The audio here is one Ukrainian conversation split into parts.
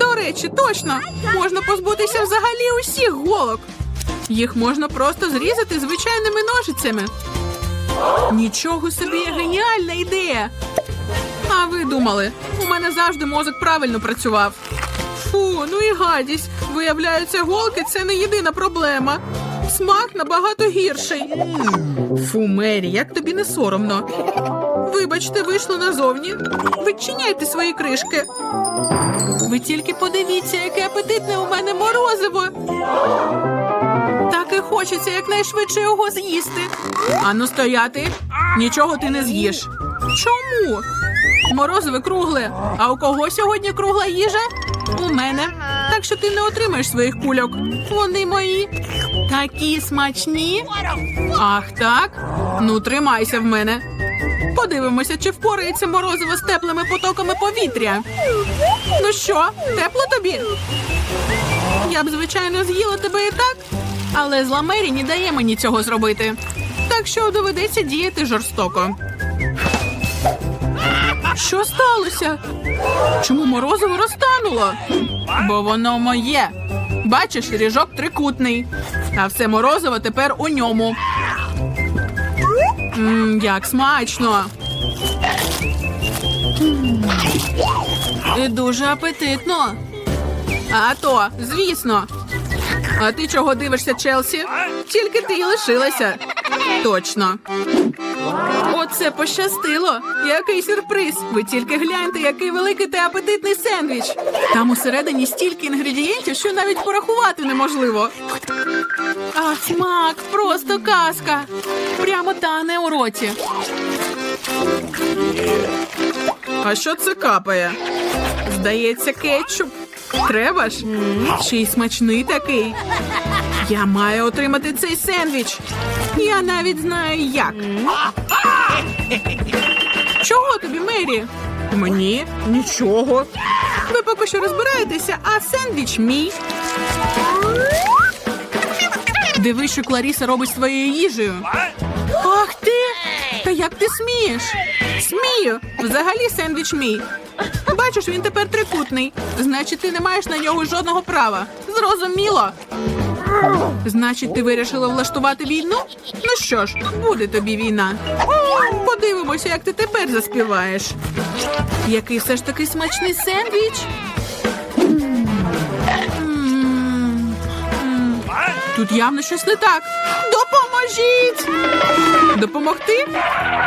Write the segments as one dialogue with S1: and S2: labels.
S1: До речі, точно можна позбутися взагалі усіх голок. Їх можна просто зрізати звичайними ножицями. Нічого собі геніальна ідея. А ви думали, у мене завжди мозок правильно працював. Фу, ну і гадість. Виявляється, голки це не єдина проблема. Смак набагато гірший. Фу, Мері, як тобі не соромно. Вибачте, вийшло назовні. Відчиняйте свої кришки. Ви тільки подивіться, яке апетитне у мене морозиво. Так і хочеться якнайшвидше його з'їсти. Ану стояти. Нічого ти не з'їш. Чому? Морозиве кругле. А у кого сьогодні кругла їжа? У мене. Так що ти не отримаєш своїх кульок. Вони мої. Такі смачні. Ах, так? Ну, тримайся в мене. Подивимося, чи впорається морозиво з теплими потоками повітря. Ну що, тепло тобі? Я б, звичайно, з'їла тебе і так, але зла Мері не дає мені цього зробити. Так що доведеться діяти жорстоко. Що сталося? Чому морозиво розтануло? Бо воно моє. Бачиш, ріжок трикутний, а все морозиво тепер у ньому. Мм, як смачно. І дуже апетитно. А то, звісно. А ти чого дивишся, Челсі? Тільки ти й лишилася. Точно. Оце пощастило. Який сюрприз. Ви тільки гляньте, який великий та апетитний сендвіч. Там усередині стільки інгредієнтів, що навіть порахувати неможливо. А смак, просто казка. Прямо тане у роті. А що це капає? Здається, кетчуп. Треба ж? Ще й смачний такий. Я маю отримати цей сендвіч. Я навіть знаю як. Чого тобі, Мері? Мені нічого. Ви поки що розбираєтеся, а сендвіч мій. Дивись, що Кларіса робить з твоєю їжею. Ах ти! Та як ти смієш? Смію. Взагалі сендвіч мій. Бачиш, він тепер трикутний. Значить, ти не маєш на нього жодного права. Зрозуміло. Значить, ти вирішила влаштувати війну? Ну що ж, буде тобі війна. Подивимося, як ти тепер заспіваєш. Який все ж таки смачний сендвіч? Тут явно щось не так. Допоможіть! Допомогти?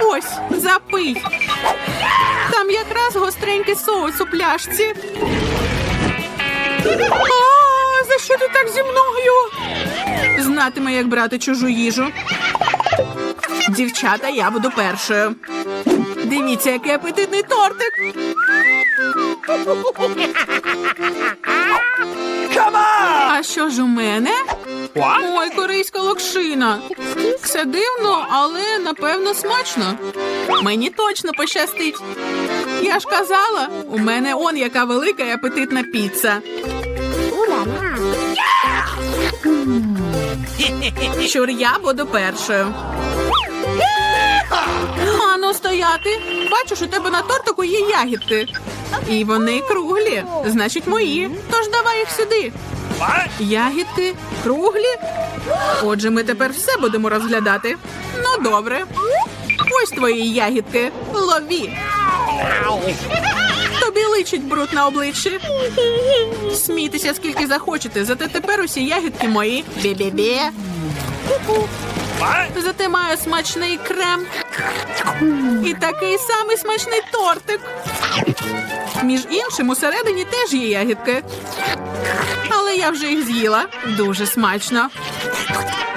S1: Ось, запий. Там якраз гостренький соус у пляшці. А, за що ти так зі мною? Знатиме, як брати чужу їжу. Дівчата, я буду першою. Дивіться, який апетитний тортик. А що ж у мене? Ой, корейська локшина. Все дивно, але напевно смачно. Мені точно пощастить. Я ж казала, у мене он яка велика і апетитна піца. Щур, я буду першою. Ану, стояти. Бачиш, у тебе на тортику є ягідки. І вони круглі, значить мої. Тож давай їх сюди. Ягідки круглі. Отже, ми тепер все будемо розглядати. Ну, добре. Ось твої ягідки. Лові. Тобі личить бруд на обличчі. Смійтеся скільки захочете, зате тепер усі ягідки мої. Бі-бі-бі. Зате маю смачний крем. І такий самий смачний тортик. Між іншим, усередині теж є ягідки. Але я вже їх з'їла. Дуже смачно.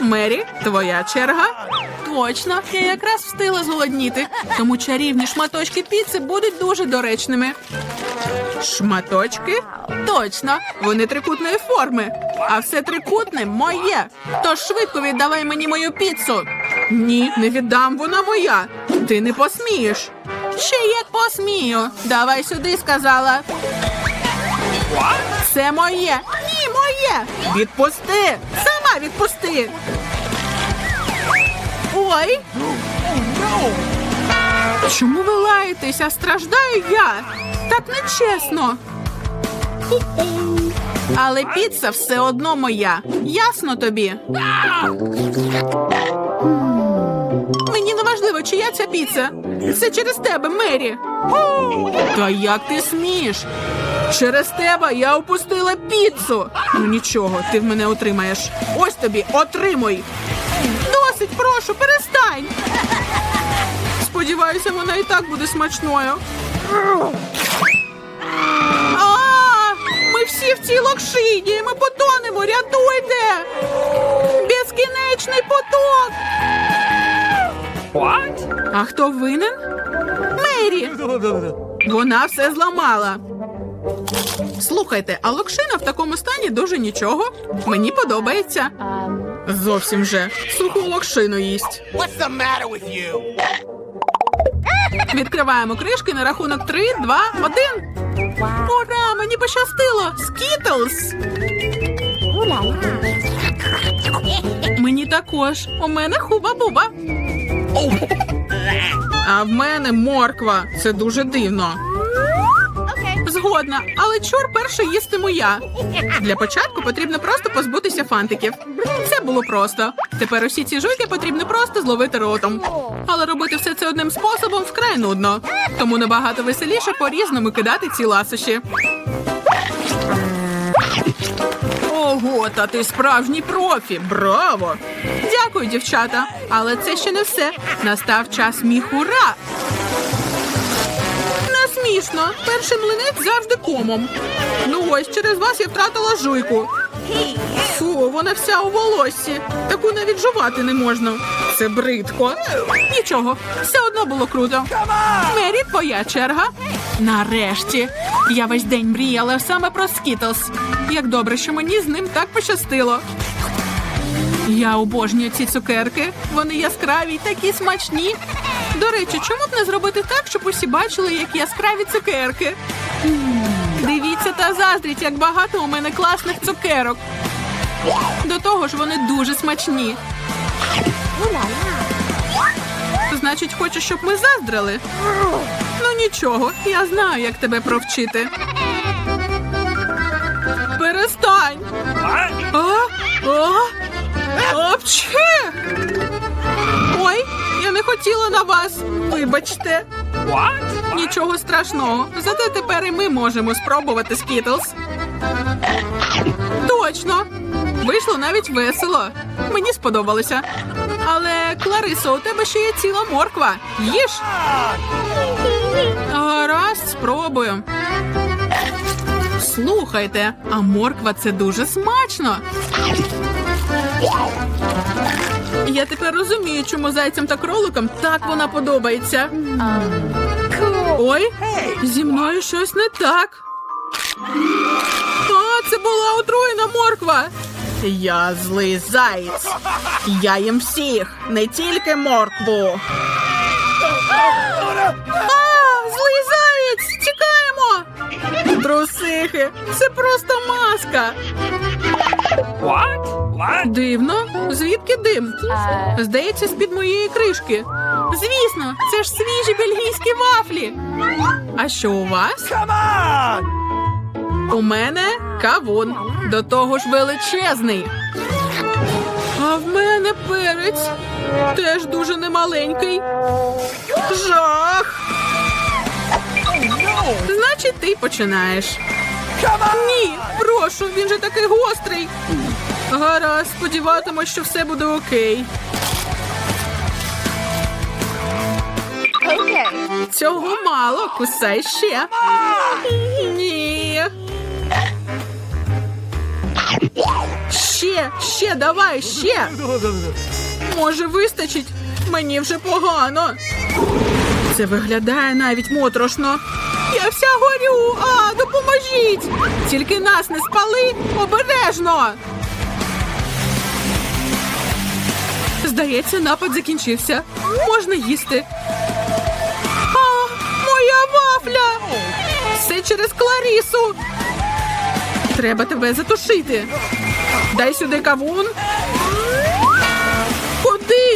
S1: Мері, твоя черга. Точно, я якраз встигла зголодніти, тому чарівні шматочки піци будуть дуже доречними. Шматочки? Точно, вони трикутної форми. А все трикутне моє. Тож швидко віддавай мені мою піцу. Ні, не віддам, вона моя. Ти не посмієш. Ще як посмію. Давай сюди, сказала. Це моє. Ні, моє. Відпусти. Сама відпусти. Ой. Чому ви лаєтеся? Страждаю я. Так нечесно. Але піца все одно моя. Ясно тобі? Мені не важливо, чия ця піца. Це через тебе, Мері. Та як ти смієш? Через тебе я опустила піцу. Ну нічого, ти в мене отримаєш. Ось тобі, отримуй. Досить, прошу, перестань. Сподіваюся, вона і так буде смачною. А, ми всі в цій локшині. Ми потонемо. Рятуйте! А хто винен? Мері. Вона все зламала. Слухайте, а локшина в такому стані дуже нічого. Мені подобається. Зовсім же. Суху локшину їсть.
S2: What's the matter with you?
S1: Відкриваємо кришки на рахунок 3, 2, 1. Ура! Мені пощастило! Скітлз! Мені також. У мене хуба-буба. А в мене морква. Це дуже дивно. Згодна, але чур перше їстиму я. Для початку потрібно просто позбутися фантиків. Це було просто. Тепер усі ці жуйки потрібно просто зловити ротом. Але робити все це одним способом вкрай нудно. Тому набагато веселіше по-різному кидати ці ласощі. Ого, та ти справжній профі! Браво! Дякую, дівчата. Але це ще не все. Настав час міхура. Не смішно. Перший млинець завжди комом. Ну ось через вас я втратила жуйку. Фу, вона вся у волоссі. Таку навіть жувати не можна. Це бридко. Нічого, все одно було круто. Мері, твоя черга. Нарешті. Я весь день мріяла саме про Скітлз. Як добре, що мені з ним так пощастило. Я обожнюю ці цукерки. Вони яскраві й такі смачні. До речі, чому б не зробити так, щоб усі бачили, як яскраві цукерки? Дивіться та заздріть, як багато у мене класних цукерок. До того ж, вони дуже смачні. Значить, хочеш, щоб ми заздрили? Ну нічого, я знаю, як тебе провчити. Перестань! А? А? Апчхе! Ой, я не хотіла на вас. Вибачте. Нічого страшного. Зате тепер і ми можемо спробувати Скітлз. Точно. Вийшло навіть весело. Мені сподобалося. Але, Кларисо, у тебе ще є ціла морква. Їж. Гаразд, спробую. Слухайте, а морква це дуже смачно. Я тепер розумію, чому зайцям та кроликам так вона подобається. Ой, зі мною щось не так. А, це була отруєна морква. Я злий заєць. Я їм всіх, не тільки моркву. А, злий заєць! Тікаємо! Трусихи, це просто маска.
S2: What? What?
S1: Дивно, звідки дим? Здається, з-під моєї кришки. Звісно, це ж свіжі бельгійські вафлі. А що у вас?
S2: Come on!
S1: У мене кавун. До того ж величезний. А в мене перець теж дуже немаленький. Жах! Значить, ти починаєш. Ні, прошу, він же такий гострий. Гаразд, сподіватимось, що все буде окей. Цього мало, кусай ще. Ні. Ще, ще, давай, ще. Може, вистачить? Мені вже погано. Це виглядає навіть моторошно. Я Я вся горю. А, допоможіть! Тільки нас не спали обережно. Здається, напад закінчився. Можна їсти. А, моя вафля! Все через Кларісу. Треба тебе затушити. Дай сюди кавун.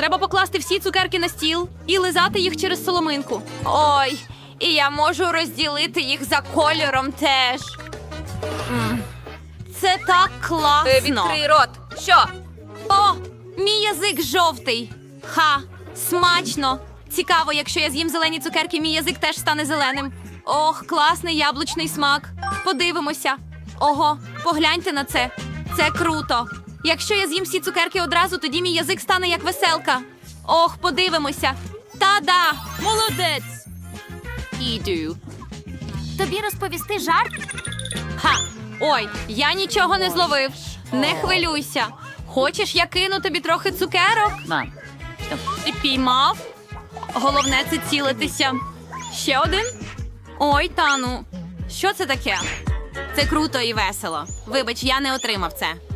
S3: Треба покласти всі цукерки на стіл і лизати їх через соломинку. Ой, і я можу розділити їх за кольором теж. М, Це так класно.
S4: Відкрий рот. Що?
S3: О, мій язик жовтий. Ха, смачно. Цікаво, якщо я з'їм зелені цукерки, мій язик теж стане зеленим. Ох, класний яблучний смак. Подивимося. Ого, погляньте на це. Це круто. Якщо я з'їм всі цукерки одразу, тоді мій язик стане як веселка. Ох, подивимося. Та-да! Молодець! Іду.
S4: Тобі розповісти жарт?
S3: Ха! Ой, я нічого не зловив. Не хвилюйся. Хочеш, я кину тобі трохи цукерок?
S4: Мам.
S3: Ти піймав? Головне це цілитися. Ще один? Ой, Тану. Що це таке? Це круто і весело. Вибач, я не отримав це.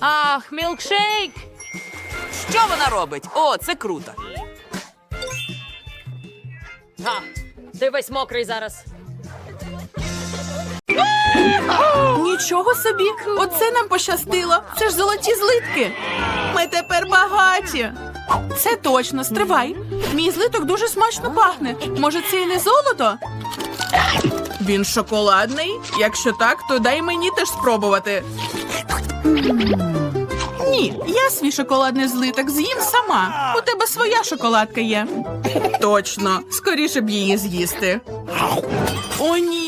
S3: Ах, мілкшейк.
S5: Що вона робить? О, це круто. Га, ти весь мокрий зараз.
S1: Нічого собі, оце нам пощастило. Це ж золоті злитки. Ми тепер багаті. Це точно, стривай. Мій злиток дуже смачно пахне. Може, це і не золото? Він шоколадний? Якщо так, то дай мені теж спробувати. Ні, я свій шоколадний злиток з'їм сама. У тебе своя шоколадка є. Точно, скоріше б її з'їсти. О, ні,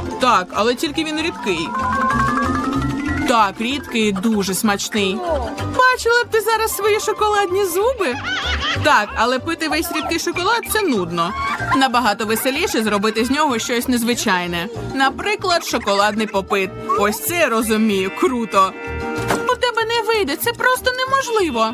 S1: Так, але тільки він рідкий. Так, рідкий і дуже смачний. Бачила б ти зараз свої шоколадні зуби? Так, але пити весь рідкий шоколад це нудно. Набагато веселіше зробити з нього щось незвичайне. Наприклад, шоколадний попит. Ось це я розумію, круто. У тебе не вийде, це просто неможливо.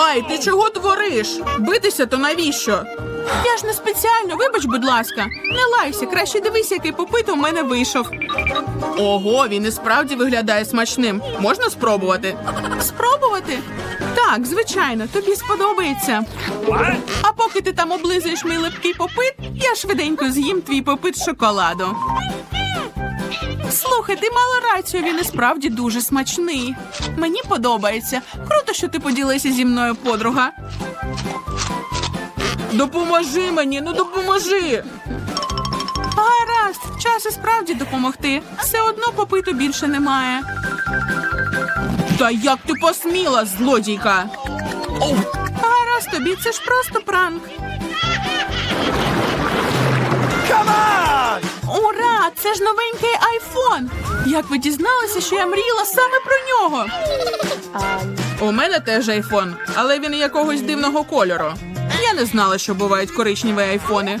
S1: Ой, ти чого твориш? Битися то навіщо? Я ж не спеціально, вибач, будь ласка. Не лайся, краще дивись, який попит у мене вийшов. Ого, він і справді виглядає смачним. Можна спробувати? Спробувати? Так, звичайно, тобі сподобається. А поки ти там облизуєш мій липкий попит, я швиденько з'їм твій попит шоколаду. Слухай, ти мала рацію, він і справді дуже смачний. Мені подобається. Круто, що ти поділися зі мною, подруга. Допоможи мені, ну допоможи. Гаразд, час і справді допомогти. Все одно попиту більше немає. Та як ти посміла, злодійка? Гаразд тобі, це ж просто пранк. Ура! Це ж новенький айфон! Як ви дізналися, що я мріяла саме про нього? У мене теж айфон, але він якогось дивного кольору. Я не знала, що бувають коричневі айфони.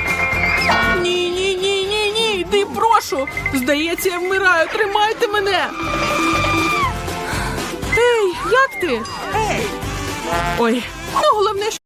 S1: Йди. Здається, я вмираю. Тримайте мене. Ей, як ти? Ой, ну головне, що